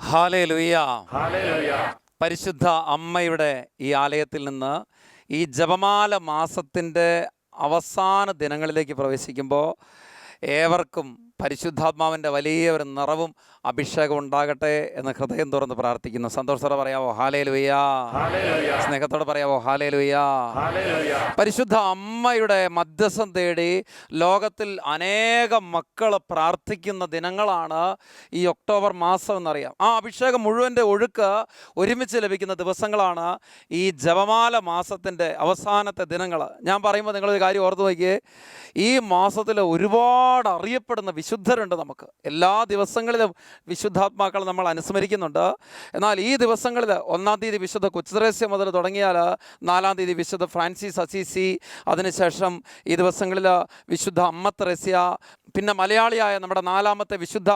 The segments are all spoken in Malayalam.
ഹാലേ ലുയ്യ പരിശുദ്ധ അമ്മയുടെ ഈ ആലയത്തിൽ നിന്ന് ഈ ജപമാല മാസത്തിന്റെ അവസാന ദിനങ്ങളിലേക്ക് പ്രവേശിക്കുമ്പോൾ ഏവർക്കും പരിശുദ്ധാത്മാവിന്റെ വലിയ ഒരു നിറവും അഭിഷേകം ഉണ്ടാകട്ടെ എന്ന് ഹൃദയം തുറന്ന് പ്രാർത്ഥിക്കുന്നു. സന്തോഷത്തോടെ പറയാമോ ഹാലേ ലുയ്യാ സ്നേഹത്തോടെ പറയാമോ ഹാലേ ലുയ്യാ പരിശുദ്ധ അമ്മയുടെ മധ്യസ്ഥം തേടി ലോകത്തിൽ അനേകം മക്കൾ പ്രാർത്ഥിക്കുന്ന ദിനങ്ങളാണ് ഈ ഒക്ടോബർ മാസം എന്നറിയാം. ആ അഭിഷേകം മുഴുവന്റെ ഒഴുക്ക് ഒരുമിച്ച് ലഭിക്കുന്ന ദിവസങ്ങളാണ് ഈ ജപമാല മാസത്തിന്റെ അവസാനത്തെ ദിനങ്ങൾ ഞാൻ പറയുമ്പോൾ നിങ്ങളൊരു കാര്യം ഓർത്ത് നോക്കിയേ ഈ മാസത്തിൽ ഒരുപാട് അറിയപ്പെടുന്ന വിശുദ്ധരുണ്ട് നമുക്ക്. എല്ലാ ദിവസങ്ങളിലും വിശുദ്ധാത്മാക്കൾ നമ്മൾ അനുസ്മരിക്കുന്നുണ്ട്. എന്നാൽ ഈ ദിവസങ്ങളിൽ ഒന്നാം തീയതി വിശുദ്ധ കൊച്ചുദ്രേസ്യ മുതൽ തുടങ്ങിയാൽ നാലാം തീയതി വിശുദ്ധ ഫ്രാൻസിസ് അസീസി അതിനുശേഷം ഈ ദിവസങ്ങളിൽ വിശുദ്ധ അമ്മ തെരേസ്യ പിന്നെ മലയാളിയായ നമ്മുടെ നാലാമത്തെ വിശുദ്ധ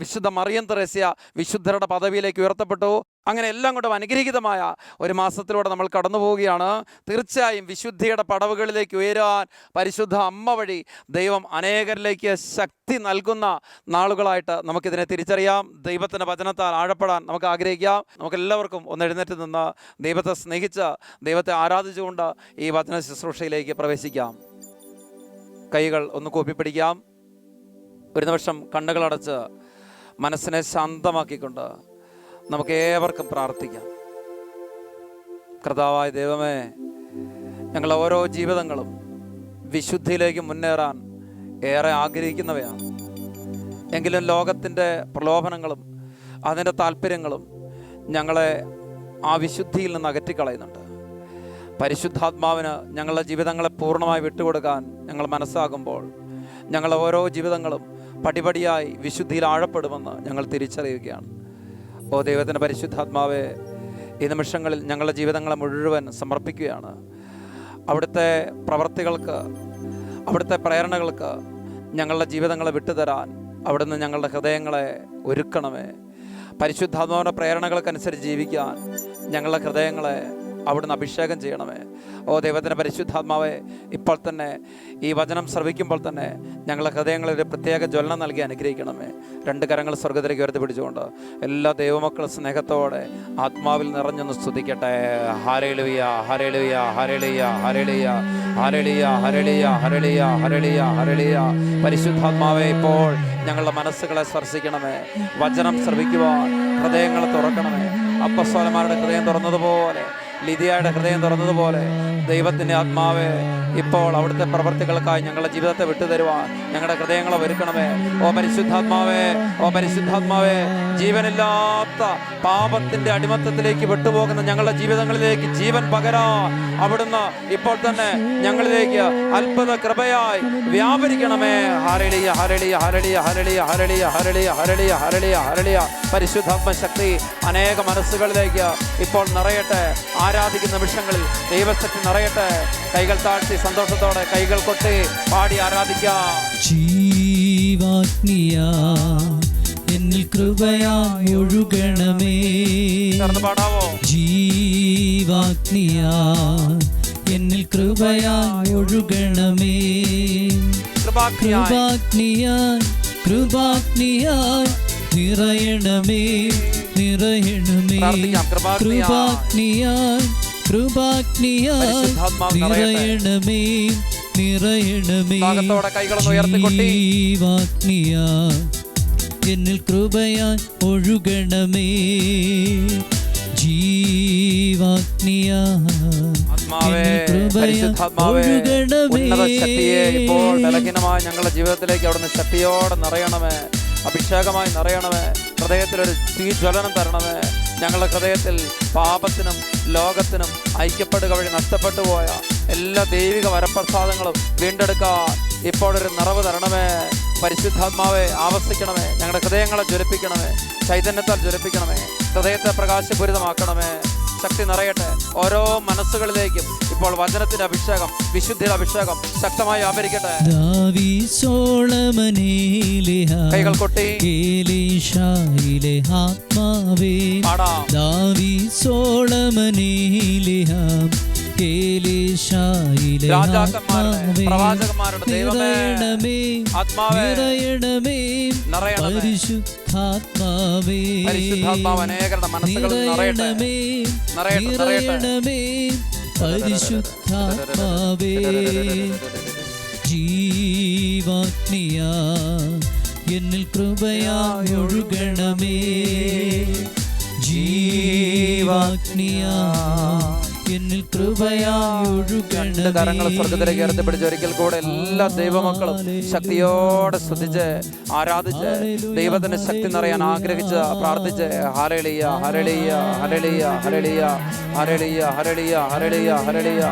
വിശുദ്ധ മറിയം തെരേസ്യ വിശുദ്ധരുടെ പദവിയിലേക്ക് ഉയർത്തപ്പെട്ടു. അങ്ങനെ എല്ലാം കൊണ്ടും അനുഗ്രഹീതമായ ഒരു മാസത്തിലൂടെ നമ്മൾ കടന്നു പോവുകയാണ് തീർച്ചയായും വിശുദ്ധിയുടെ പടവുകളിലേക്ക് ഉയരാൻ പരിശുദ്ധ അമ്മ വഴി ദൈവം അനേകരിലേക്ക് ശക്തി നൽകുന്ന നാളുകളായിട്ട് നമുക്കിതിനെ തിരിച്ചറിയാം. ദൈവത്തിന്റെ വചനത്താൽ ആഴപ്പെടാൻ നമുക്ക് ആഗ്രഹിക്കാം. നമുക്കെല്ലാവർക്കും ഒന്ന് എഴുന്നേറ്റ് നിന്ന് ദൈവത്തെ സ്നേഹിച്ച് ദൈവത്തെ ആരാധിച്ചുകൊണ്ട് ഈ വചന ശുശ്രൂഷയിലേക്ക് പ്രവേശിക്കാം. കൈകൾ ഒന്ന് കൂപ്പിപ്പിടിക്കാം. ഒരു നിമിഷം കണ്ണുകളടച്ച് മനസ്സിനെ ശാന്തമാക്കിക്കൊണ്ട് നമുക്ക് ഏവർക്കും പ്രാർത്ഥിക്കാം. കർത്താവായ ദൈവമേ ഞങ്ങളുടെ ഓരോ ജീവിതങ്ങളും വിശുദ്ധിയിലേക്ക് മുന്നേറാൻ ഏറെ ആഗ്രഹിക്കുന്നവയാണ്. എങ്കിലും ലോകത്തിന്റെ പ്രലോഭനങ്ങളും അതിന്റെ താല്പര്യങ്ങളും ഞങ്ങളെ ആ വിശുദ്ധിയിൽ നിന്ന് അകറ്റിക്കളയുന്നുണ്ട്. പരിശുദ്ധാത്മാവിന് ഞങ്ങളുടെ ജീവിതങ്ങളെ പൂർണമായി വിട്ടുകൊടുക്കാൻ ഞങ്ങൾ മനസ്സാകുമ്പോൾ ഞങ്ങളുടെ ഓരോ ജീവിതങ്ങളും പടിപടിയായി വിശുദ്ധിയിൽ ആഴപ്പെടുമെന്ന് ഞങ്ങൾ തിരിച്ചറിയുകയാണ്. ഓ ദൈവത്തിന്റെ പരിശുദ്ധാത്മാവെ ഈ നിമിഷങ്ങളിൽ ഞങ്ങളുടെ ജീവിതങ്ങളെ മുഴുവൻ സമർപ്പിക്കുകയാണ്. അവിടുത്തെ പ്രവർത്തികൾക്ക് അവിടുത്തെ പ്രേരണകൾക്ക് ഞങ്ങളുടെ ജീവിതങ്ങളെ വിട്ടുതരാൻ അവിടുന്ന് ഞങ്ങളുടെ ഹൃദയങ്ങളെ ഒരുക്കണമേ. പരിശുദ്ധാത്മാവിന്റെ പ്രേരണകൾക്കനുസരിച്ച് ജീവിക്കാൻ ഞങ്ങളുടെ ഹൃദയങ്ങളെ അവിടുന്ന് അഭിഷേകം ചെയ്യണമേ. ഓ ദൈവത്തിന്റെ പരിശുദ്ധാത്മാവെ ഇപ്പോൾ തന്നെ ഈ വചനം ശ്രവിക്കുമ്പോൾ തന്നെ ഞങ്ങളുടെ ഹൃദയങ്ങളിൽ ഒരു പ്രത്യേക ജ്വലനം നൽകി അനുഗ്രഹിക്കണമേ. രണ്ട് കരങ്ങൾ സ്വർഗത്തിലേക്ക് ഉയർത്തി പിടിച്ചുകൊണ്ട് എല്ലാ ദൈവമക്കളും സ്നേഹത്തോടെ ആത്മാവിൽ നിറഞ്ഞൊന്ന് സ്തുതിക്കട്ടെ. ഹരളിയ ഹരളിയ ഹരളിയ ഹരളിയ ഹരളിയ ഹരളിയ ഹരളിയ ഹരളിയ ഹരളിയ പരിശുദ്ധാത്മാവെ ഇപ്പോൾ ഞങ്ങളുടെ മനസ്സുകളെ സ്പർശിക്കണമേ. വചനം ശ്രവിക്കുവാൻ ഹൃദയങ്ങളെ തുറക്കണമേ. അപ്പസ്വലന്മാരുടെ ഹൃദയം തുറന്നതുപോലെ ലിതിയയുടെ ഹൃദയം തുറന്നതുപോലെ ദൈവത്തിന്റെ ആത്മാവേ ഇപ്പോൾ അവിടുത്തെ പ്രവർത്തികൾക്കായി ഞങ്ങളുടെ ജീവിതത്തെ വിട്ടുതരുവാൻ ഞങ്ങളുടെ ഹൃദയങ്ങളെ ഒരുക്കണമേ. ഓ പരിശുദ്ധാത്മാവേ ഓ പരിശുദ്ധാത്മാവേ ജീവനില്ലാത്ത പാപത്തിന്റെ അടിമത്തത്തിലേക്ക് വിട്ടുപോകുന്ന ഞങ്ങളുടെ ജീവിതങ്ങളിലേക്ക് ജീവൻ പകരാ അവിടുന്ന് ഇപ്പോൾ തന്നെ ഞങ്ങളിലേക്ക് അത്ഭുത കൃപയായി വ്യാപരിക്കണമേ. ഹരളിയ ഹരളിയ ഹരളിയ ഹരളിയ ഹരളിയ ഹരളിയ ഹരളിയ ഹരളിയ ഹരളിയ പരിശുദ്ധാത്മ ശക്തി അനേക മനസ്സുകളിലേക്ക് ഇപ്പോൾ നിറയട്ടെ. ആരാധിക്കുന്ന നിമിഷങ്ങളിൽ ദൈവശക്തി നിറയട്ടെ. കൈകൾ താഴ്ത്തി സന്തോഷത്തോടെ കൈകൾ കൊട്ടി പാടി ആരാധിക്കാം. ജീവാഗ്നിയാ എന്നിൽ കൃപയാ ഒഴുകണമേ. പാടാവോ? ജീവാഗ്നിയാ എന്നിൽ കൃപയാ ഒഴുകണമേ. കൃപാഗ്നിയായി കൃപാഗ്നിയായി നിറയണമേ നിറയണമേ. കൃപാഗ്നിയാൽ. എന്നിൽ കൃപയാ ഒഴുകണമേ. ജീവാഗ്നിയാ ഞങ്ങളുടെ ജീവിതത്തിലേക്ക് അവിടുന്ന് ശക്തിയോടെ നിറയണമേ. അഭിഷേകമായി നിറയണമേ. ഹൃദയത്തിലൊരു തീജ്വലനം തരണമേ. ഞങ്ങളുടെ ഹൃദയത്തിൽ പാപത്തിനും ലോകത്തിനും ഐക്യപ്പെടുക വഴി നഷ്ടപ്പെട്ടു പോയ എല്ലാ ദൈവിക വരപ്രസാദങ്ങളും വീണ്ടെടുക്കാൻ ഇപ്പോഴൊരു നിറവ് തരണമേ. പരിശുദ്ധാത്മാവെ ആവസിക്കണമേ. ഞങ്ങളുടെ ഹൃദയങ്ങളെ ജ്വലിപ്പിക്കണമേ. ചൈതന്യത്താൽ ജ്വലിപ്പിക്കണമേ. ഹൃദയത്തെ പ്രകാശപൂരിതമാക്കണമേ. ശക്തി നിറയട്ടെ. ഓരോ മനസ്സുകളിലേക്കും ഇപ്പോൾ വചനത്തിന്റെ അഭിഷേകം വിശുദ്ധിയുടെ അഭിഷേകം ശക്തമായി ആവരിക്കട്ടെ. കൈകൾ കൊട്ടി. ആത്മാവേ. ദാവി രാജാക്കന്മാരുടെ പ്രവാചകന്മാരുടെ ദൈവമേ ആത്മാവേ പരിശുദ്ധാത്മാവേ പരിശുദ്ധാത്മാവ് അനേകരുടെ മനസ്സുകളിൽ നിറയട്ടെ. നിറയണമേ നിറയട്ടെ നിറയട്ടെ. പരിശുദ്ധാത്മാവേ. ജീവാഗ്നിയാ എന്നിൽ കൃപയായി ഒഴുകണമേ. ജീവാഗ്നിയാ എന്നിൽ രണ്ട് കരങ്ങൾ സ്വർഗത്തിലേക്ക് ഉയർത്തിപ്പിടിച്ച് ഒരിക്കൽ കൂടെ എല്ലാ ദൈവമക്കളും ശക്തിയോടെ സ്തുതിച്ച് ആരാധിച്ച് ദൈവത്തിന്റെ ശക്തി നിറയാൻ ആഗ്രഹിച്ച് പ്രാർത്ഥിച്ച് ഹരളിയ ഹരളിയ ഹരളിയ ഹരളിയ ഹരളിയ ഹരളിയ ഹരളിയ ഹരളിയ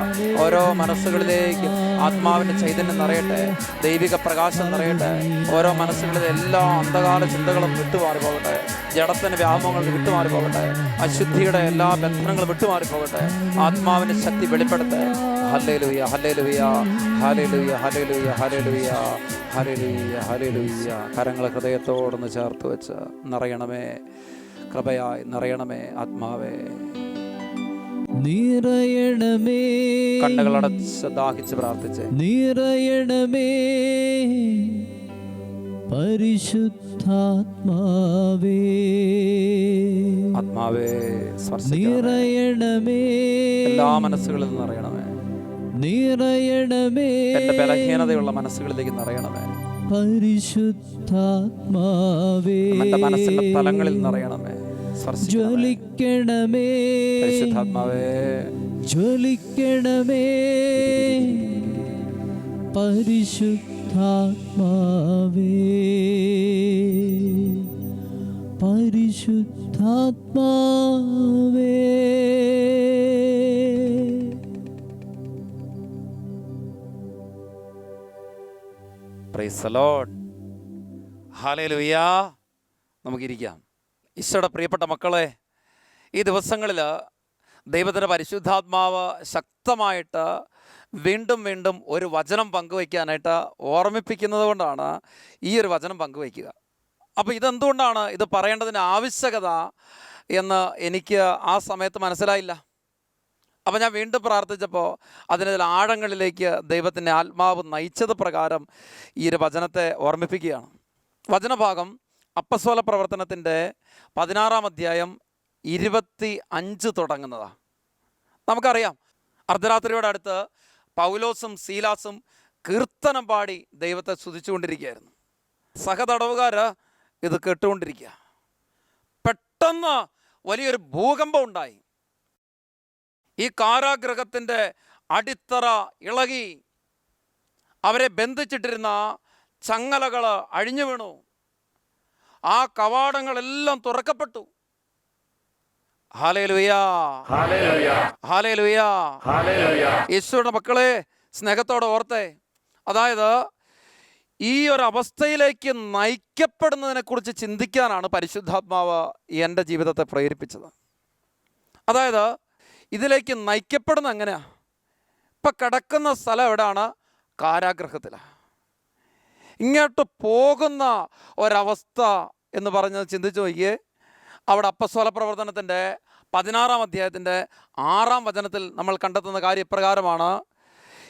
ഓരോ മനസ്സുകളിലേക്കും ആത്മാവിന്റെ ചൈതന്യം നിറയട്ടെ ദൈവിക പ്രകാശം നിറയട്ടെ. ഓരോ മനസ്സുകളിലെ എല്ലാ അന്ധകാല ചിന്തകളും വിട്ടുമാറി പോകട്ടെ. ജഡത്തിന്റെ വ്യാമോഹങ്ങൾ വിട്ടുമാറി പോകട്ടെ. അശുദ്ധിയുടെ എല്ലാ ബന്ധനങ്ങളും വിട്ടുമാറി പോകട്ടെ. ആത്മാവിന്റെ ശക്തി വെളിപ്പെടുത്ത് ഹല്ലേലൂയ ഹല്ലേലൂയ ഹല്ലേലൂയ ഹല്ലേലൂയ ഹല്ലേലൂയ ഹല്ലേലൂയ ഹല്ലേലൂയ. കരങ്ങൾ ഹൃദയത്തോടൊന്ന് ചേർത്ത് വെച്ച് നിറയണമേ. കൃപയായി നിറയണമേ ആത്മാവേ. നിറയണമേ. കണ്ണുകളടച്ച് ദാഹിച്ച് പ്രാർത്ഥിച്ച്. നിറയണമേ. പരിശുദ്ധാത്മാവേ ആത്മാവേ നിറയണമേ. എല്ലാ മനസ്സുകളിൽ നിറയണമേ. നിറയണമേ. എന്റെ ബലഹീനതയുള്ള മനസ്സുകളിലേക്ക് നിറയണമേ. പരിശുദ്ധാത്മാവേ എന്റെ മനസ്സിന്റെ തലങ്ങളിൽ നിറയണമേ. ജ്വലിക്കണമേ. പരിശുദ്ധാത്മാവേ. ജ്വലിക്കണമേ. പരിശുദ്ധാത്മാവേ. പരിശുദ്ധാത്മാവേ. ഹല്ലേലൂയ നമുക്കിരിക്കാം. ഈശോയുടെ പ്രിയപ്പെട്ട മക്കളെ ഈ ദിവസങ്ങളിൽ ദൈവത്തിന്റെ പരിശുദ്ധാത്മാവ് ശക്തമായിട്ട് വീണ്ടും വീണ്ടും ഒരു വചനം പങ്കുവയ്ക്കാനായിട്ട് ഓർമ്മിപ്പിക്കുന്നത് കൊണ്ടാണ് ഈ ഒരു വചനം പങ്കുവയ്ക്കുക. അപ്പോൾ ഇതെന്തുകൊണ്ടാണ് ഇത് പറയേണ്ടതിന്റെ ആവശ്യകത എന്ന് എനിക്ക് ആ സമയത്ത് മനസ്സിലായില്ല. അപ്പോൾ ഞാൻ വീണ്ടും പ്രാർത്ഥിച്ചപ്പോൾ അതിനെ ആഴങ്ങളിലേക്ക് ദൈവത്തിന്റെ ആത്മാവ് നയിച്ചത് പ്രകാരം ഈ ഒരു വചനത്തെ ഓർമ്മിപ്പിക്കുകയാണ്. വചനഭാഗം അപ്പസ്വല പ്രവർത്തനത്തിന്റെ പതിനാറാം അധ്യായം ഇരുപത്തി അഞ്ച് തുടങ്ങുന്നതാണ് നമുക്കറിയാം. അർദ്ധരാത്രിയോട് അടുത്ത് പൗലോസും സീലാസും കീർത്തനം പാടി ദൈവത്തെ സ്തുതിച്ചുകൊണ്ടിരിക്കുകയായിരുന്നു. സഹതടവുകാർ ഇത് കേട്ടുകൊണ്ടിരിക്കുക. പെട്ടെന്ന് വലിയൊരു ഭൂകമ്പം ഉണ്ടായി. ഈ കാരാഗ്രഹത്തിന്റെ അടിത്തറ ഇളകി. അവരെ ബന്ധിച്ചിട്ടിരുന്ന ചങ്ങലകൾ അഴിഞ്ഞു വീണു. ആ കവാടങ്ങളെല്ലാം തുറക്കപ്പെട്ടു. യേശുയുടെ മക്കളെ സ്നേഹത്തോടെ ഓർത്തെ. അതായത് ഈ ഒരു അവസ്ഥയിലേക്ക് നയിക്കപ്പെടുന്നതിനെ കുറിച്ച് ചിന്തിക്കാനാണ് പരിശുദ്ധാത്മാവ് എന്റെ ജീവിതത്തെ പ്രേരിപ്പിച്ചത്. അതായത് ഇതിലേക്ക് നയിക്കപ്പെടുന്ന എങ്ങനെയാ? ഇപ്പം കിടക്കുന്ന സ്ഥലം എവിടെയാണ്? കാരാഗ്രഹത്തിലാണ് ഇങ്ങോട്ട് പോകുന്ന ഒരവസ്ഥ എന്ന് പറഞ്ഞ് ചിന്തിച്ചു നോക്കിയേ. അവിടെ അപ്പസ്വല പ്രവർത്തനത്തിന്റെ പതിനാറാം അധ്യായത്തിന്റെ ആറാം വചനത്തിൽ നമ്മൾ കണ്ടെത്തുന്ന കാര്യം ഇപ്രകാരമാണ്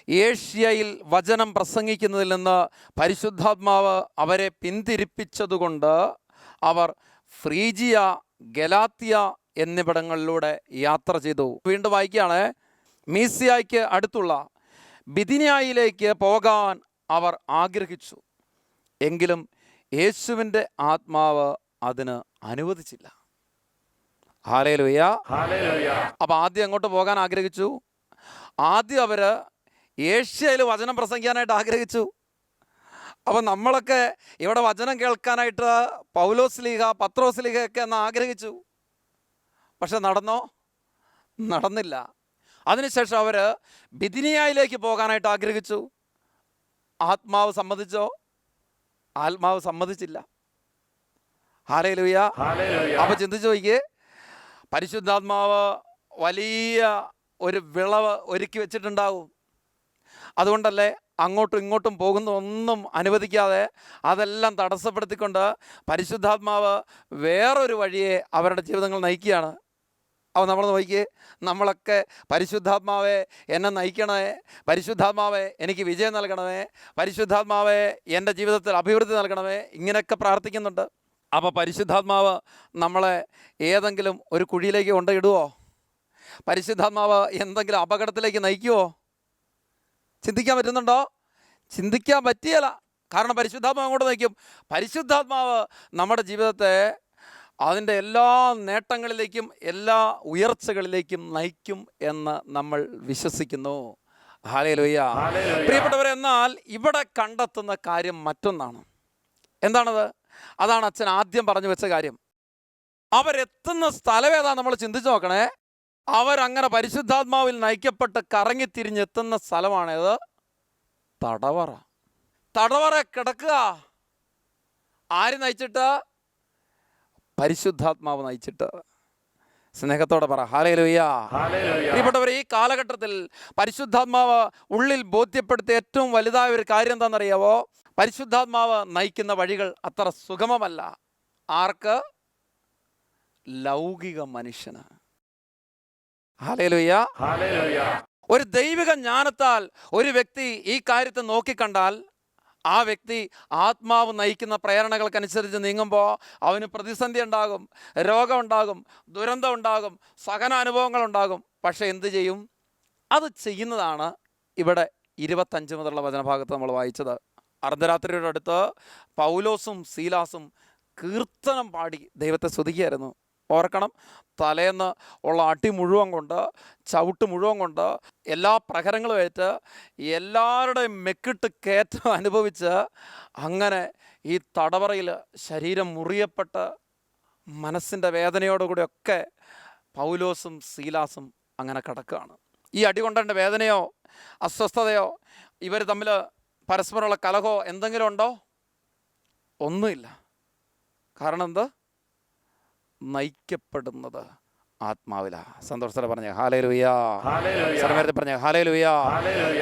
ഏഷ്യയിൽ വചനം പ്രസംഗിക്കുന്നതിൽ നിന്ന് പരിശുദ്ധാത്മാവ് അവരെ പിന്തിരിപ്പിച്ചതുകൊണ്ട് അവർ ഫ്രീജിയ ഗലാത്തിയ എന്നിവിടങ്ങളിലൂടെ യാത്ര ചെയ്തു. വീണ്ടും വായിക്കുകയാണ് മീസിയായ്ക്ക് അടുത്തുള്ള ബിദിനിയായിലേക്ക് പോകാൻ അവർ ആഗ്രഹിച്ചു. എങ്കിലും യേശുവിന്റെ ആത്മാവ് അതിന് അനുവദിച്ചില്ല. ഹാലേലുയ്യ അപ്പം ആദ്യം അങ്ങോട്ട് പോകാൻ ആഗ്രഹിച്ചു? ആദ്യം അവർ ഏഷ്യയിൽ വചനം പ്രസംഗിക്കാനായിട്ട് ആഗ്രഹിച്ചു. അപ്പം നമ്മളൊക്കെ ഇവിടെ വചനം കേൾക്കാനായിട്ട് പൗലോസ് ലീഗ പത്രോസ് ലീഗയൊക്കെ ഒക്കെ എന്ന് ആഗ്രഹിച്ചു. പക്ഷെ നടന്നോ? നടന്നില്ല. അതിനുശേഷം അവർ ബിദിനിയായിലേക്ക് പോകാനായിട്ട് ആഗ്രഹിച്ചു. ആത്മാവ് സമ്മതിച്ചോ? ആത്മാവ് സമ്മതിച്ചില്ല. ഹാലേ ലുയ്യ അപ്പോൾ ചിന്തിച്ചു നോക്കിയേ പരിശുദ്ധാത്മാവ് വലിയ ഒരു വിളവ് ഒരുക്കി വെച്ചിട്ടുണ്ടാവും. അതുകൊണ്ടല്ലേ അങ്ങോട്ടും ഇങ്ങോട്ടും പോകുന്ന ഒന്നും അനുവദിക്കാതെ അതെല്ലാം തടസ്സപ്പെടുത്തിക്കൊണ്ട് പരിശുദ്ധാത്മാവ് വേറൊരു വഴിയെ അവരുടെ ജീവിതങ്ങൾ നയിക്കുകയാണ്. അപ്പോൾ നമ്മൾ നോക്കിയേ നമ്മളൊക്കെ പരിശുദ്ധാത്മാവെ എന്നെ നയിക്കണേ പരിശുദ്ധാത്മാവെ എനിക്ക് വിജയം നൽകണമേ പരിശുദ്ധാത്മാവെ എന്റെ ജീവിതത്തിൽ അഭിവൃദ്ധി നൽകണമേ ഇങ്ങനെയൊക്കെ പ്രാർത്ഥിക്കുന്നുണ്ട്. അപ്പോൾ പരിശുദ്ധാത്മാവ് നമ്മളെ ഏതെങ്കിലും ഒരു കുഴിയിലേക്ക് കൊണ്ടിടുവോ പരിശുദ്ധാത്മാവ് എന്തെങ്കിലും അപകടത്തിലേക്ക് നയിക്കുവോ? ചിന്തിക്കാൻ പറ്റുന്നുണ്ടോ? ചിന്തിക്കാൻ പറ്റിയല്ല. കാരണം പരിശുദ്ധാത്മാവ് അങ്ങോട്ട് നയിക്കും. പരിശുദ്ധാത്മാവ് നമ്മുടെ ജീവിതത്തെ അതിന്റെ എല്ലാ നേട്ടങ്ങളിലേക്കും എല്ലാ ഉയർച്ചകളിലേക്കും നയിക്കും എന്ന് നമ്മൾ വിശ്വസിക്കുന്നു. ഹാലയിലൊയ്യ പ്രിയപ്പെട്ടവരെ എന്നാൽ ഇവിടെ കണ്ടെത്തുന്ന കാര്യം മറ്റൊന്നാണ്. എന്താണത്? അതാണ് അച്ഛൻ ആദ്യം പറഞ്ഞു വെച്ച കാര്യം. അവരെത്തുന്ന സ്ഥലം ഏതാ നമ്മൾ ചിന്തിച്ചു നോക്കണേ. അവരങ്ങനെ പരിശുദ്ധാത്മാവിൽ നയിക്കപ്പെട്ട് കറങ്ങി കറങ്ങിത്തിരിഞ്ഞെത്തുന്ന സ്ഥലമാണേത് തടവറ. തടവറ കിടക്കുക. ആര് നയിച്ചിട്ട്? പരിശുദ്ധാത്മാവ് നയിച്ചിട്ട്. സ്നേഹത്തോടെ പറ. ഹാലേ ലുയ്യ പ്രിയപ്പെട്ടവർ ഈ കാലഘട്ടത്തിൽ പരിശുദ്ധാത്മാവ് ഉള്ളിൽ ബോധ്യപ്പെടുത്തിയ ഏറ്റവും വലുതായ ഒരു കാര്യം എന്താണെന്നറിയാവോ? പരിശുദ്ധാത്മാവ് നയിക്കുന്ന വഴികൾ അത്ര സുഗമമല്ല. ആർക്ക്? ലൗകിക മനുഷ്യന്. ഹാലേ ഒരു ദൈവിക ജ്ഞാനത്താൽ ഒരു വ്യക്തി ഈ കാര്യത്തെ നോക്കിക്കണ്ടാൽ ആ വ്യക്തി ആത്മാവ് നയിക്കുന്ന പ്രേരണകൾക്കനുസരിച്ച് നീങ്ങുമ്പോൾ അവന് പ്രതിസന്ധി ഉണ്ടാകും രോഗമുണ്ടാകും ദുരന്തം ഉണ്ടാകും സഹന അനുഭവങ്ങൾ ഉണ്ടാകും. പക്ഷേ എന്ത് ചെയ്യും? അത് ചെയ്യുന്നതാണ് ഇവിടെ ഇരുപത്തഞ്ച് മുതലുള്ള വചനഭാഗത്ത് നമ്മൾ വായിച്ചത്. അർദ്ധരാത്രിയുടെ അടുത്ത് പൗലോസും സീലാസും കീർത്തനം പാടി ദൈവത്തെ സ്തുതിക്കുകയായിരുന്നു. ഓർക്കണം. തലേന്ന് ഉള്ള അടി മുഴുവൻ കൊണ്ട് ചവിട്ട് മുഴുവൻ കൊണ്ട് എല്ലാ പ്രഹരങ്ങളും ഏറ്റ് എല്ലാവരുടെയും മെക്കിട്ട് കയറ്റം അനുഭവിച്ച് അങ്ങനെ ഈ തടവറയിൽ ശരീരം മുറിയപ്പെട്ട് മനസ്സിന്റെ വേദനയോടുകൂടിയൊക്കെ പൗലോസും സീലാസും അങ്ങനെ കിടക്കുകയാണ്. ഈ അടി കൊണ്ടതിന്റെ വേദനയോ അസ്വസ്ഥതയോ ഇവർ തമ്മിൽ പരസ്പരമുള്ള കലഹോ എന്തെങ്കിലും ഉണ്ടോ? ഒന്നുമില്ല. കാരണം എന്ത്? നയിക്കപ്പെടുന്നത് ആത്മാവില. സന്തോഷത്തോടെ പറഞ്ഞ ഹാലേ ലുയാ സർവേരത്തിൽ പറഞ്ഞ ഹാലേലുയാ.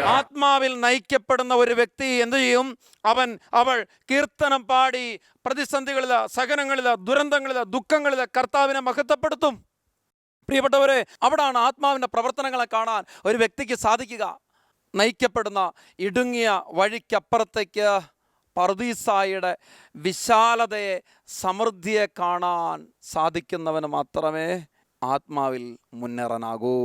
ആത്മാവിൽ നയിക്കപ്പെടുന്ന ഒരു വ്യക്തി എന്തു ചെയ്യും? അവൻ അവൾ കീർത്തനം പാടി പ്രതിസന്ധികളിൽ സഹനങ്ങളിൽ ദുരന്തങ്ങളിൽ ദുഃഖങ്ങളിൽ കർത്താവിനെ മഹത്വപ്പെടുത്തും. പ്രിയപ്പെട്ടവരെ അവിടാണ് ആത്മാവിന്റെ പ്രവർത്തനങ്ങളെ കാണാൻ ഒരു വ്യക്തിക്ക് സാധിക്കുക. നയിക്കപ്പെടുന്ന ഇടുങ്ങിയ വഴിക്കപ്പുറത്തേക്ക് പർദീസായുടെ വിശാലതയെ സമൃദ്ധിയെ കാണാൻ സാധിക്കുന്നവന് മാത്രമേ ആത്മാവിൽ മുന്നേറാനാകൂ.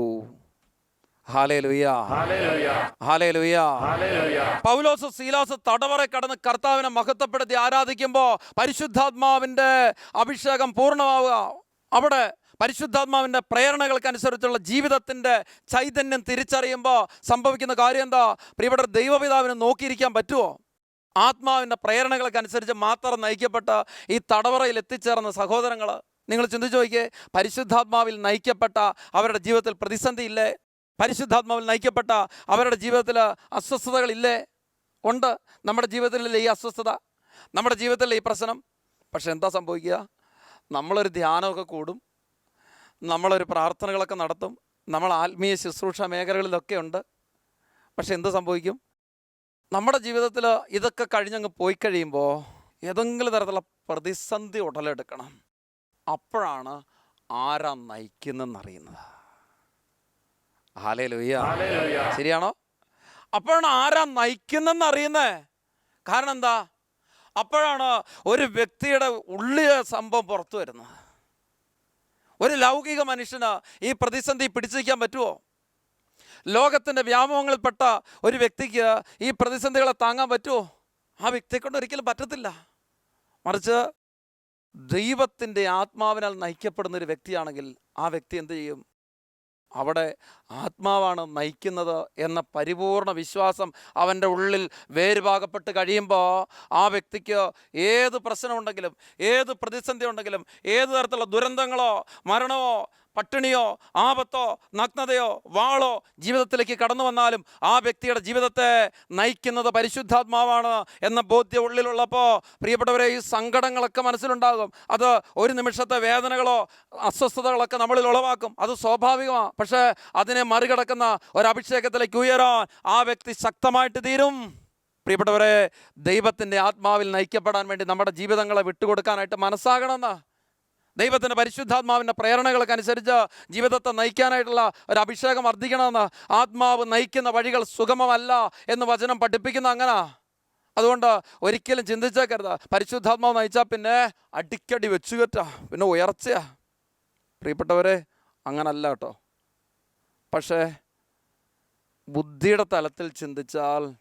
പൗലോസ് സീലാസ് തടവറ കടന്ന് കർത്താവിനെ മഹത്വപ്പെടുത്തി ആരാധിക്കുമ്പോൾ പരിശുദ്ധാത്മാവിന്റെ അഭിഷേകം പൂർണമാവുക. അവിടെ പരിശുദ്ധാത്മാവിന്റെ പ്രേരണകൾക്കനുസരിച്ചുള്ള ജീവിതത്തിന്റെ ചൈതന്യം തിരിച്ചറിയുമ്പോൾ സംഭവിക്കുന്ന കാര്യം എന്താ? പ്രിയപ്പെട്ട ദൈവപിതാവിനെ നോക്കിയിരിക്കാൻ പറ്റുമോ ആത്മാവിന്റെ പ്രേരണകൾക്കനുസരിച്ച് മാത്രം നയിക്കപ്പെട്ട ഈ തടവറയിൽ എത്തിച്ചേർന്ന സഹോദരങ്ങൾ നിങ്ങൾ ചിന്തിച്ചു നോക്കിയേ പരിശുദ്ധാത്മാവിൽ നയിക്കപ്പെട്ട അവരുടെ ജീവിതത്തിൽ പ്രതിസന്ധി ഇല്ലേ? പരിശുദ്ധാത്മാവിൽ നയിക്കപ്പെട്ട അവരുടെ ജീവിതത്തിൽ അസ്വസ്ഥതകളില്ലേ ഉണ്ട് നമ്മുടെ ജീവിതത്തിലെ ഈ അസ്വസ്ഥത? നമ്മുടെ ജീവിതത്തിലെ ഈ പ്രശ്നം? പക്ഷെ എന്താ സംഭവിക്കുക? നമ്മളൊരു ധ്യാനമൊക്കെ കൂടും. നമ്മളൊരു പ്രാർത്ഥനകളൊക്കെ നടത്തും. നമ്മൾ ആത്മീയ ശുശ്രൂഷ മേഖലകളിലൊക്കെ ഉണ്ട്. പക്ഷെ എന്ത് സംഭവിക്കും? നമ്മുടെ ജീവിതത്തിൽ ഇതൊക്കെ കഴിഞ്ഞങ്ങ് പോയി കഴിയുമ്പോൾ ഏതെങ്കിലും തരത്തിലുള്ള പ്രതിസന്ധി ഉടലെടുക്കണം. അപ്പോഴാണ് ആരാ നയിക്കുന്നെന്നറിയുന്നത് ഹാലേ ലുയ്യ ശരിയാണോ? അപ്പോഴാണ് ആരാ നയിക്കുന്നെന്ന് അറിയുന്നേ കാരണം എന്താ? അപ്പോഴാണ് ഒരു വ്യക്തിയുടെ ഉള്ളിലെ സംഭവം പുറത്തു വരുന്നത്. ഒരു ലൗകിക മനുഷ്യന് ഈ പ്രതിസന്ധി പിടിച്ചു നിൽക്കാൻ പറ്റുമോ ലോകത്തിന്റെ വ്യാമോഹങ്ങളിൽപ്പെട്ട ഒരു വ്യക്തിക്ക് ഈ പ്രതിസന്ധികളെ താങ്ങാൻ പറ്റുമോ? ആ വ്യക്തിയെ കൊണ്ട് ഒരിക്കലും പറ്റത്തില്ല. മറിച്ച് ദൈവത്തിന്റെ ആത്മാവിനാൽ നയിക്കപ്പെടുന്ന ഒരു വ്യക്തിയാണെങ്കിൽ ആ വ്യക്തി എന്ത് ചെയ്യും? അവിടെ ആത്മാവാണ് നയിക്കുന്നത് എന്ന പരിപൂർണ വിശ്വാസം അവന്റെ ഉള്ളിൽ വേരുപാകപ്പെട്ട് കഴിയുമ്പോൾ ആ വ്യക്തിക്ക് ഏത് പ്രശ്നമുണ്ടെങ്കിലും ഏത് പ്രതിസന്ധി ഉണ്ടെങ്കിലും ഏത് തരത്തിലുള്ള ദുരന്തങ്ങളോ മരണമോ പട്ടിണിയോ ആപത്തോ നഗ്നതയോ വാളോ ജീവിതത്തിലേക്ക് കടന്നു വന്നാലും ആ വ്യക്തിയുടെ ജീവിതത്തെ നയിക്കുന്നത് പരിശുദ്ധാത്മാവാണ് എന്ന ബോധ്യം ഉള്ളിലുള്ളപ്പോൾ പ്രിയപ്പെട്ടവരെ ഈ സങ്കടങ്ങളൊക്കെ മനസ്സിലുണ്ടാകും. അത് ഒരു നിമിഷത്തെ വേദനകളോ അസ്വസ്ഥതകളൊക്കെ നമ്മളിൽ ഉളവാക്കും. അത് സ്വാഭാവികമാണ് പക്ഷേ അതിനെ മറികടക്കുന്ന ഒരു അഭിഷേകത്തിലേക്ക് ഉയരാൻ ആ വ്യക്തി ശക്തമായിട്ട് തീരും. പ്രിയപ്പെട്ടവരെ ദൈവത്തിന്റെ ആത്മാവിൽ നയിക്കപ്പെടാൻ വേണ്ടി നമ്മുടെ ജീവിതങ്ങളെ വിട്ടുകൊടുക്കാനായിട്ട് മനസ്സാകണമെന്ന്. ദൈവത്തിന്റെ പരിശുദ്ധാത്മാവിന്റെ പ്രേരണകൾക്കനുസരിച്ച് ജീവിതത്തെ നയിക്കാനായിട്ടുള്ള ഒരു അഭിഷേകം വർദ്ധിക്കണമെന്ന് ആത്മാവ് നയിക്കുന്ന വഴികൾ സുഗമമല്ല എന്ന് വചനം പഠിപ്പിക്കുന്ന അങ്ങനെ. അതുകൊണ്ട് ഒരിക്കലും ചിന്തിച്ചേക്കരുത്. പരിശുദ്ധാത്മാവ് നയിച്ചാൽ പിന്നെ അടിക്കടി വെച്ചുകറ്റാ പിന്നെ ഉയർച്ചയാ. പ്രിയപ്പെട്ടവരെ അങ്ങനല്ല കേട്ടോ. പക്ഷേ ബുദ്ധിയുടെ തലത്തിൽ ചിന്തിച്ചാൽ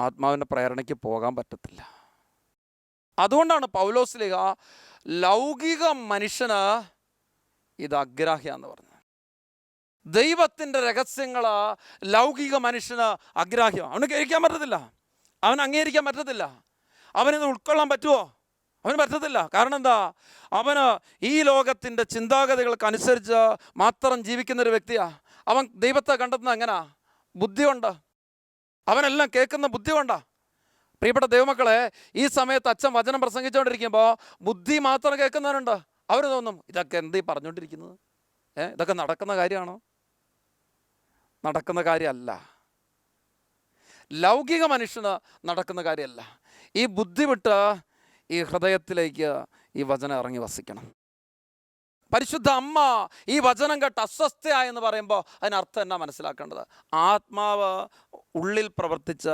ആത്മാവിന്റെ പ്രേരണയ്ക്ക് പോകാൻ പറ്റത്തില്ല. അതുകൊണ്ടാണ് പൗലോസ്ലിക ലൗകിക മനുഷ്യന് ഇത് അഗ്രാഹ്യ എന്ന് പറഞ്ഞത്. ദൈവത്തിന്റെ രഹസ്യങ്ങൾ ലൗകിക മനുഷ്യന് അഗ്രാഹ്യം അവന് കേൾക്കാൻ പറ്റത്തില്ല. അവൻ അംഗീകരിക്കാൻ പറ്റത്തില്ല. അവനിത് ഉൾക്കൊള്ളാൻ പറ്റുമോ അവന് പറ്റത്തില്ല. കാരണം എന്താ? അവന് ഈ ലോകത്തിന്റെ ചിന്താഗതികൾക്കനുസരിച്ച് മാത്രം ജീവിക്കുന്ന ഒരു വ്യക്തിയാ. അവൻ ദൈവത്തെ കണ്ടെത്തുന്നത് എങ്ങനാ? ബുദ്ധിയുണ്ട്. അവനെല്ലാം കേൾക്കുന്ന ബുദ്ധി കൊണ്ടാ പ്രിയപ്പെട്ട ദൈവമക്കളെ ഈ സമയത്ത് അച്ഛൻ വചനം പ്രസംഗിച്ചുകൊണ്ടിരിക്കുമ്പോൾ ബുദ്ധി മാത്രം കേൾക്കുന്നവരുണ്ട്? അവർ തോന്നും ഇതൊക്കെ എന്തീ പറഞ്ഞുകൊണ്ടിരിക്കുന്നത്? ഏ ഇതൊക്കെ നടക്കുന്ന കാര്യമാണോ? നടക്കുന്ന കാര്യമല്ല ലൗകിക മനുഷ്യന് നടക്കുന്ന കാര്യമല്ല ഈ ബുദ്ധി വിട്ട് ഈ ഹൃദയത്തിലേക്ക് ഈ വചനം ഇറങ്ങി വസിക്കണം. പരിശുദ്ധ അമ്മ ഈ വചനം കേട്ട് അസ്വസ്ഥയായെന്ന് പറയുമ്പോൾ അതിനർത്ഥം എന്നാ മനസ്സിലാക്കേണ്ടത്? ആത്മാവ് ഉള്ളിൽ പ്രവർത്തിച്ച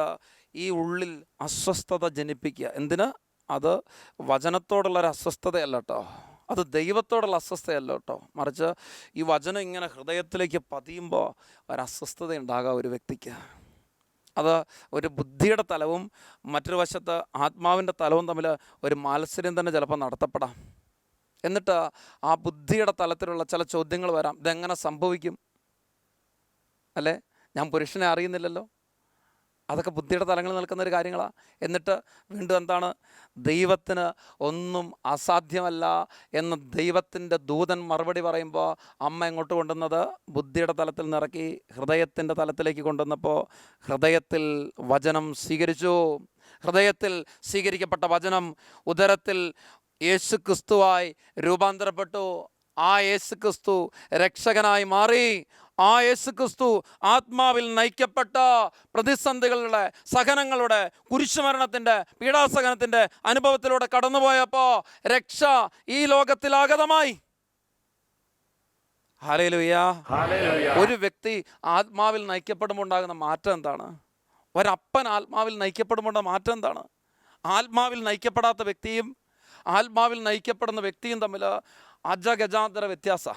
ഈ ഉള്ളിൽ അസ്വസ്ഥത ജനിപ്പിക്കുക. എന്തിന്? അത് വചനത്തോടുള്ള ഒരു അസ്വസ്ഥതയല്ല കേട്ടോ. അത് ദൈവത്തോടുള്ള അസ്വസ്ഥയല്ല കേട്ടോ. മറിച്ച് ഈ വചനം ഇങ്ങനെ ഹൃദയത്തിലേക്ക് പതിയുമ്പോൾ ഒരു അസ്വസ്ഥത ഉണ്ടാകാം ഒരു വ്യക്തിക്ക്. അത് ഒരു ബുദ്ധിയുടെ തലവും മറ്റൊരു വശത്ത് ആത്മാവിന്റെ തലവും തമ്മിൽ ഒരു മാത്സര്യം തന്നെ ചിലപ്പോൾ നടത്തപ്പെടാം. എന്നിട്ട് ആ ബുദ്ധിയുടെ തലത്തിലുള്ള ചില ചോദ്യങ്ങൾ വരാം. ഇതെങ്ങനെ സംഭവിക്കും? അല്ലേ? ഞാൻ പുരുഷനെ അറിയുന്നില്ലല്ലോ. അതൊക്കെ ബുദ്ധിയുടെ തലങ്ങളിൽ നിൽക്കുന്ന ഒരു കാര്യങ്ങളാണ് എന്നിട്ട് വീണ്ടും എന്താണ്? ദൈവത്തിന് ഒന്നും അസാധ്യമല്ല എന്ന് ദൈവത്തിന്റെ ദൂതൻ മറുപടി പറയുമ്പോൾ അമ്മ എങ്ങോട്ട് കൊണ്ടുവന്നത്? ബുദ്ധിയുടെ തലത്തിൽ നിറക്കി ഹൃദയത്തിന്റെ തലത്തിലേക്ക് കൊണ്ടുവന്നപ്പോൾ ഹൃദയത്തിൽ വചനം സ്വീകരിച്ചു. ഹൃദയത്തിൽ സ്വീകരിക്കപ്പെട്ട വചനം ഉദരത്തിൽ യേശു ക്രിസ്തുവായി രൂപാന്തരപ്പെട്ടു. ആ യേശു ക്രിസ്തു രക്ഷകനായി മാറി. ആ യേശു ക്രിസ്തു ആത്മാവിൽ നയിക്കപ്പെട്ട പ്രതിസന്ധികളുടെ സഹനങ്ങളുടെ കുരിശുമരണത്തിന്റെ പീഡാസഹനത്തിന്റെ അനുഭവത്തിലൂടെ കടന്നുപോയപ്പോൾ രക്ഷ ഈ ലോകത്തിലാഗതമായി ഒരു വ്യക്തി ആത്മാവിൽ നയിക്കപ്പെടുമ്പോൾ ഉണ്ടാകുന്ന മാറ്റം എന്താണ്? ഒരപ്പൻ ആത്മാവിൽ നയിക്കപ്പെടുമ്പോൾ മാറ്റം എന്താണ്? ആത്മാവിൽ നയിക്കപ്പെടാത്ത വ്യക്തിയും ആത്മാവിൽ നയിക്കപ്പെടുന്ന വ്യക്തിയും തമ്മിൽ അജഗജാന്തര വ്യത്യാസ.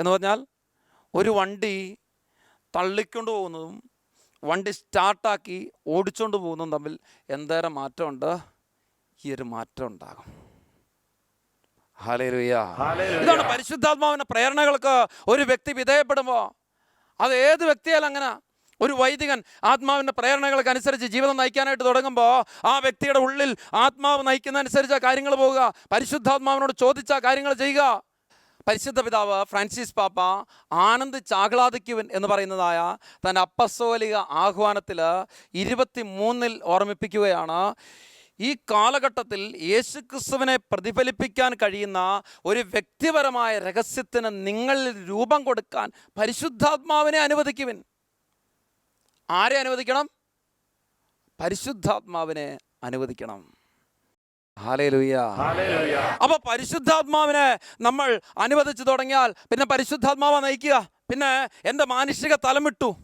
എന്ന് പറഞ്ഞാൽ ഒരു വണ്ടി തള്ളിക്കൊണ്ട് പോകുന്നതും വണ്ടി സ്റ്റാർട്ടാക്കി ഓടിച്ചുകൊണ്ട് പോകുന്നതും തമ്മിൽ എന്തേരം മാറ്റമുണ്ട്? ഈ ഒരു മാറ്റം ഉണ്ടാകും. ഇതാണ് പരിശുദ്ധാത്മാവിന്റെ പ്രേരണകൾക്ക് ഒരു വ്യക്തി വിധേയപ്പെടുമ്പോൾ അത് ഏത് വ്യക്തിയാലും അങ്ങനെ. ഒരു വൈദികൻ ആത്മാവിന്റെ പ്രേരണകൾക്ക് അനുസരിച്ച് ജീവിതം നയിക്കാനായിട്ട് തുടങ്ങുമ്പോൾ ആ വ്യക്തിയുടെ ഉള്ളിൽ ആത്മാവ് നയിക്കുന്നതനുസരിച്ച് കാര്യങ്ങൾ പോവുക. പരിശുദ്ധാത്മാവിനോട് ചോദിച്ച കാര്യങ്ങൾ ചെയ്യുക. പരിശുദ്ധ പിതാവ് ഫ്രാൻസിസ് പാപ്പ ആനന്ദ് ചാഹ്ലാദിക്കുവൻ എന്ന് പറയുന്നതായ തന്റെ അപ്പസ്തോലിക ആഹ്വാനത്തിൽ ഇരുപത്തി മൂന്നിൽ ഓർമ്മിപ്പിക്കുകയാണ്. ഈ കാലഘട്ടത്തിൽ യേശുക്രിസ്തുവിനെ പ്രതിഫലിപ്പിക്കാൻ കഴിയുന്ന ഒരു വ്യക്തിപരമായ രഹസ്യത്തിന് നിങ്ങളിൽ രൂപം കൊടുക്കാൻ പരിശുദ്ധാത്മാവിനെ അനുവദിക്കുവിൻ. ആരെ അനുവദിക്കണം? പരിശുദ്ധാത്മാവിനെ അനുവദിക്കണം. അപ്പൊ പരിശുദ്ധാത്മാവിനെ നമ്മൾ അനുവദിച്ചു തുടങ്ങിയാൽ പിന്നെ പരിശുദ്ധാത്മാവ നയിക്കുക. പിന്നെ എന്റെ മാനുഷിക തലം വിട്ടു.